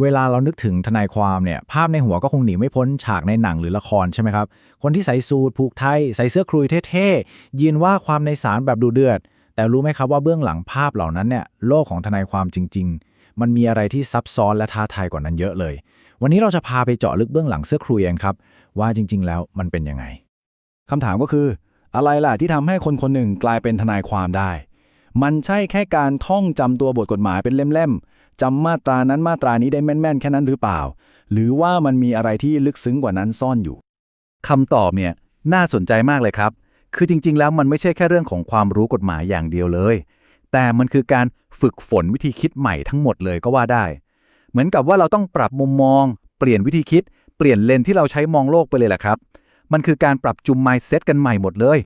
เวลาเรานึกถึงทนายความเนี่ยภาพในหัวก็คงหนีไม่พ้นฉากในหนังหรือละครใช่ไหมครับ คนที่ใส่สูทผูกไทย ใส่เสื้อคลุยเท่ๆยืนว่าความในศาลแบบดูเดือด แต่รู้ไหมครับว่าเบื้องหลังภาพเหล่านั้นเนี่ยโลกของทนายความจริง ๆ มันมีอะไรที่ซับซ้อนและท้าทายกว่านั้นเยอะเลย วันนี้เราจะพาไปเจาะลึกเบื้องหลังเสื้อคลุยกันครับว่าจริง ๆ แล้วมันเป็นยังไงคำถามก็คือ อะไรล่ะที่ทำให้คนคนหนึ่งกลายเป็นทนายความได้ มันใช่แค่การท่องจำตัวบทกฎหมายเป็นเล่มๆ จำมาตรานั้นมาตรานี้ได้แม่น ๆ แค่นั้นหรือเปล่า หรือว่ามันมีอะไรที่ลึกซึ้งกว่านั้นซ่อนอยู่คำตอบเนี่ยน่าสนใจมากเลยครับ คือจริง ๆ แล้วมันไม่ใช่แค่เรื่องของความรู้กฎหมายอย่างเดียวเลย แต่มันคือการฝึกฝนวิธีคิดใหม่ทั้งหมดเลยก็ว่าได้ เหมือนกับว่าเราต้องปรับมุมมอง เปลี่ยนวิธีคิด เปลี่ยนเลนที่เราใช้มองโลกไปเลยแหละครับ มันคือการปรับจุม mindset กันใหม่หมดเลย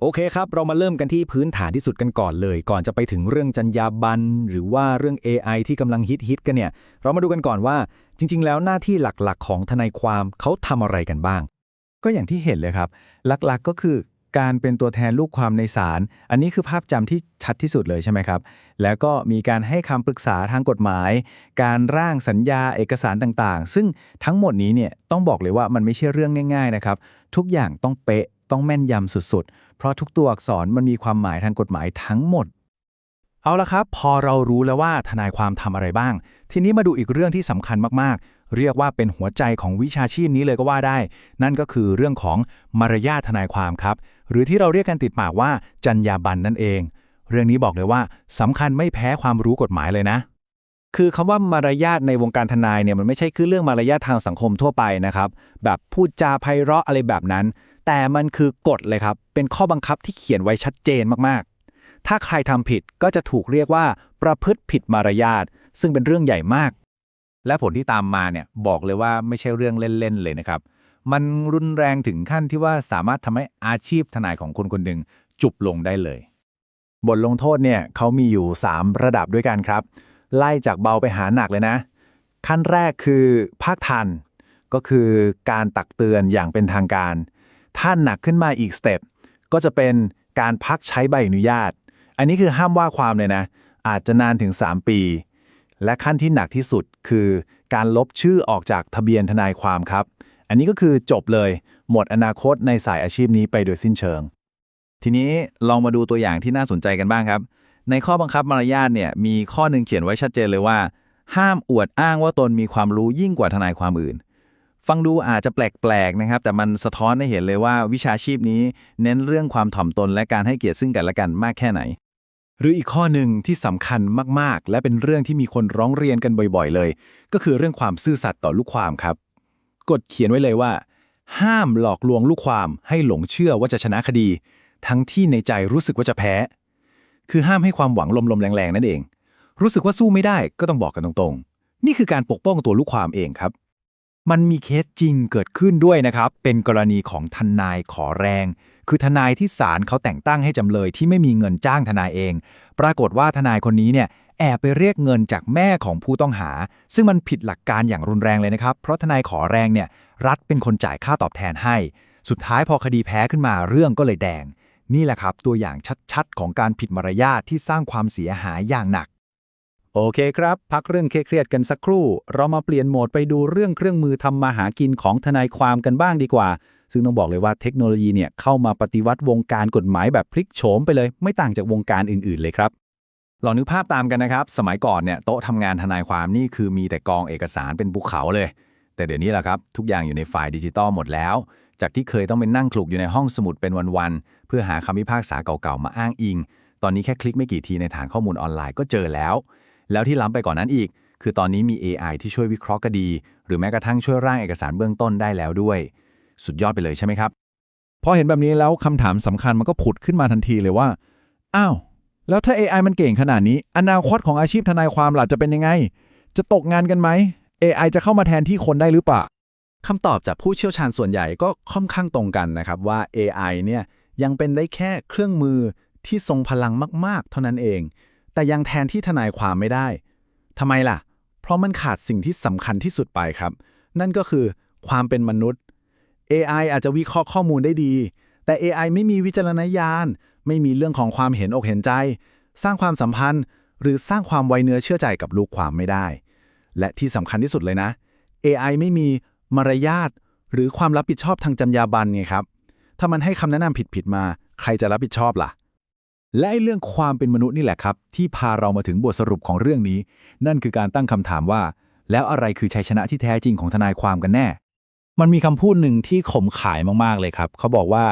โอเคครับ เรามาเริ่มกันที่พื้นฐานที่สุดกันก่อนเลย ก่อนจะไปถึงเรื่องจรรยาบรรณหรือว่าเรื่อง AI ที่กำลังฮิตฮิตกันเนี่ย เรามาดูกันก่อนว่า จริง ๆ แล้วหน้าที่หลักๆ ของทนายความเขาทำอะไรกันบ้าง ก็อย่างที่เห็นเลยครับ หลักๆก็คือการเป็นตัวแทนลูกความในศาล อันนี้คือภาพจำที่ชัดที่สุดเลยใช่ไหมครับ แล้วก็มีการให้คำปรึกษาทางกฎหมาย การร่างสัญญาเอกสารต่างๆ ซึ่งทั้งหมดนี้เนี่ยต้องบอกเลยว่ามันไม่ใช่เรื่องง่าย ๆ นะครับ ทุกอย่างต้องเป๊ะ ต้องแม่นยำสุดๆ เพราะทุกตัวอักษรมันมีความหมายทางกฎหมายทั้งหมด เอาละครับ พอเรารู้แล้วว่าทนายความทำอะไรบ้าง ทีนี้มาดูอีกเรื่องที่สำคัญมากๆ เรียกว่าเป็นหัวใจของวิชาชีพนี้เลยก็ว่าได้ นั่นก็คือเรื่องของมารยาททนายความครับ หรือที่เราเรียกกันติดปากว่าจรรยาบรรณนั่นเอง เรื่องนี้บอกเลยว่าสำคัญไม่แพ้ความรู้กฎหมายเลยนะคือคำว่ามารยาทในวงการทนายเนี่ยมันไม่ใช่คือเรื่องมารยาททางสังคมทั่วไปนะครับ แบบพูดจาไพเราะอะไรแบบนั้น แต่มันคือกฎเลยครับ เป็นข้อบังคับที่เขียนไว้ชัดเจนมากๆ ถ้าใครทำผิดก็จะถูกเรียกว่าประพฤติผิดมารยาทซึ่งเป็นเรื่องใหญ่มาก และผลที่ตามมาเนี่ยบอกเลยว่าไม่ใช่เรื่องเล่นๆเลยนะครับ มันรุนแรงถึงขั้นที่ว่าสามารถทำให้อาชีพทนายของคนคนหนึ่งจุบลงได้เลย บทลงโทษเนี่ยเขามีอยู่ 3 ระดับด้วยกันครับ ไล่จากเบาไปหาหนักเลยนะ ขั้นแรกคือภาคทัน ก็คือการตักเตือนอย่างเป็นทางการ ถ้าหนักขึ้นมาอีกสเต็ปก็จะเป็นการพักใช้ใบอนุญาต อันนี้คือห้ามว่าความเลยนะ อาจจะนานถึง 3 ปี และขั้นที่หนักที่สุดคือการลบชื่อออกจากทะเบียนทนายความครับ อันนี้ก็คือจบเลย หมดอนาคตในสายอาชีพนี้ไปโดยสิ้นเชิง ทีนี้ลองมาดูตัวอย่างที่น่าสนใจกันบ้างครับ ในข้อบังคับมารยาทเนี่ยมีข้อหนึ่งเขียนไว้ชัดเจนเลยว่า ห้ามอวดอ้างว่าตนมีความรู้ยิ่งกว่าทนายความอื่น ฟังดูอาจจะแปลกๆนะครับ แต่มันสะท้อนให้เห็นเลยว่าวิชาชีพนี้เน้นเรื่องความถ่อมตนและการให้เกียรติซึ่งกันและกันมากแค่ไหน หรืออีกข้อหนึ่งที่สำคัญมากๆ และเป็นเรื่องที่มีคนร้องเรียนกันบ่อยๆ เลย ก็คือเรื่องความซื่อสัตย์ต่อลูกความครับ กฎเขียนไว้เลยว่า ห้ามหลอกลวงลูกความให้หลงเชื่อว่าจะชนะคดี ทั้งที่ในใจรู้สึกว่าจะแพ้ คือห้ามให้ความหวังลมๆแรงๆนั่นเอง รู้สึกว่าสู้ไม่ได้ก็ต้องบอกกันตรงๆ นี่คือการปกป้องตัวลูกความเองครับ มันมีเคสจริงเกิดขึ้นด้วยนะครับ เป็นกรณีของทนายขอแรง คือทนายที่ศาลเขาแต่งตั้งให้จำเลยที่ไม่มีเงินจ้างทนายเอง ปรากฏว่าทนายคนนี้เนี่ยแอบไปเรียกเงินจากแม่ของผู้ต้องหา ซึ่งมันผิดหลักการอย่างรุนแรงเลยนะครับ เพราะทนายขอแรงเนี่ยรัฐเป็นคนจ่ายค่าตอบแทนให้ สุดท้ายพอคดีแพ้ขึ้นมาเรื่องก็เลยแดง นี่แหละครับตัวอย่างชัดๆ ของการผิดมารยาทที่สร้างความเสียหายอย่างหนัก โอเคครับ พักเรื่องเครียดกันสักครู่ เรามาเปลี่ยนโหมดไปดูเรื่องเครื่องมือทำมาหากินของทนายความกันบ้างดีกว่า ซึ่งต้องบอกเลยว่าเทคโนโลยีเนี่ยเข้ามาปฏิวัติวงการกฎหมายแบบพลิกโฉมไปเลย ไม่ต่างจากวงการอื่น ๆ เลยครับลองนึกภาพตามกันนะครับ สมัยก่อนเนี่ยโต๊ะทำงานทนายความนี่คือมีแต่กองเอกสารเป็นภูเขาเลย แต่เดี๋ยวนี้แหละครับ ทุกอย่างอยู่ในไฟล์ดิจิตอลหมดแล้ว จากที่เคยต้องไปนั่งคลุกอยู่ในห้องสมุดเป็นวันๆเพื่อหาคำพิพากษาเก่าๆมาอ้างอิง ตอนนี้แค่คลิกไม่กี่ทีในฐานข้อมูลออนไลน์ก็เจอแล้ว แล้วที่ล้ำไปกว่อนนั้นอีก คือตอนนี้มี AI ที่ช่วยวิเคราะห์คดี หรือแม้กระทั่งช่วยร่างเอกสารเบื้องต้นได้แล้วด้วย สุดยอดไปเลยใช่ไหมครับพอเห็นแบบนี้แล้วคำถามสำคัญมันก็ผุดขึ้นมาทันทีเลยว่าอ้าวแล้วถ้า AI มันเก่งขนาดนี้ อนาคตของอาชีพทนายความหล่ะจะเป็นยังไง จะตกงานกันไหม AI จะเข้ามาแทนที่คนได้หรือเปล่าคำตอบจากผู้เชี่ยวชาญส่วนใหญ่ก็ค่อนข้างตรงกันนะครับว่า AI เนี่ยยังเป็นได้แค่เครื่องมือที่ทรงพลังมาก ๆ เท่านั้นเอง แต่ยังแทนที่ทนายความไม่ได้ทำไมล่ะ เพราะมันขาดสิ่งที่สำคัญที่สุดไปครับ นั่นก็คือความเป็นมนุษย์ AI อาจจะวิเคราะห์ข้อมูลได้ดี แต่ AI ไม่มีวิจารณญาณ ไม่มีเรื่องของความเห็นอกเห็นใจ สร้างความสัมพันธ์ หรือสร้างความไวเนื้อเชื่อใจกับลูกความไม่ได้ และที่สำคัญที่สุดเลยนะ AI ไม่มีมารยาทหรือความรับผิดชอบทางจรรยาบรรณไงครับ ถ้ามันให้คำแนะนำผิดๆมา ใครจะรับผิดชอบล่ะ และไอ้เรื่องความเป็นมนุษย์นี่แหละครับ ที่พาเรามาถึงบทสรุปของเรื่องนี้ นั่นคือการตั้งคำถามว่า แล้วอะไรคือชัยชนะที่แท้จริงของทนายความกันแน่ มันมีคำพูดหนึ่งที่ขมขายมากๆเลยครับ เขาบอกว่า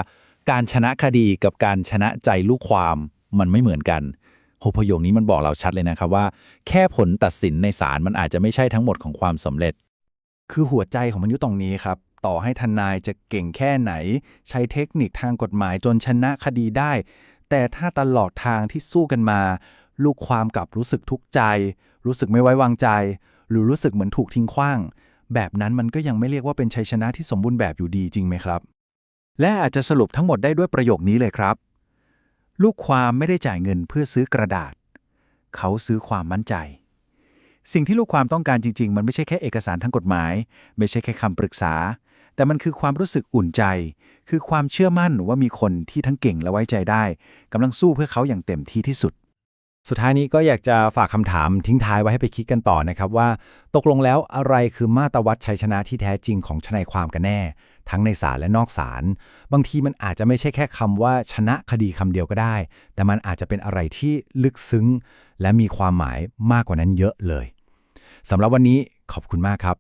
การชนะคดีกับการชนะใจลูกความมันไม่เหมือนกันโหประโยคนี้มันบอกเราชัดเลยนะครับว่า แค่ผลตัดสินในศาลมันอาจจะไม่ใช่ทั้งหมดของความสำเร็จ คือหัวใจของมันอยู่ตรงนี้ครับ ต่อให้ทนายจะเก่งแค่ไหน ใช้เทคนิคทางกฎหมายจนชนะคดีได้ แต่ถ้าตลอดทางที่สู้กันมา ลูกความกลับรู้สึกทุกข์ใจ รู้สึกไม่ไว้วางใจ หรือรู้สึกเหมือนถูกทิ้งขว้าง แบบนั้นมันก็ยังไม่เรียกว่าเป็นชัยชนะที่สมบูรณ์แบบอยู่ดีจริงไหมครับ และอาจจะสรุปทั้งหมดได้ด้วยประโยคนี้เลยครับ ลูกความไม่ได้จ่ายเงินเพื่อซื้อกระดาษ เขาซื้อความมั่นใจสิ่งที่ลูกความต้องการจริง ๆ มันไม่ใช่แค่เอกสารทางกฎหมาย ไม่ใช่แค่คำปรึกษา แต่มันคือความรู้สึกอุ่นใจ คือความเชื่อมั่นว่ามีคนที่ทั้งเก่งและไว้ใจได้กำลังสู้เพื่อเขาอย่างเต็มที่ที่สุด สุดท้ายนี้ก็อยากจะฝากคำถามทิ้งท้ายไว้ให้ไปคิดกันต่อนะครับว่า ตกลงแล้วอะไรคือมาตรวัดชัยชนะที่แท้จริงของทนายความกันแน่ ทั้งในศาลและนอกศาลบางทีมันอาจจะไม่ใช่แค่คำว่าชนะคดีคำเดียวก็ได้ แต่มันอาจจะเป็นอะไรที่ลึกซึ้ง และมีความหมายมากกว่านั้นเยอะเลยสำหรับวันนี้ขอบคุณมากครับ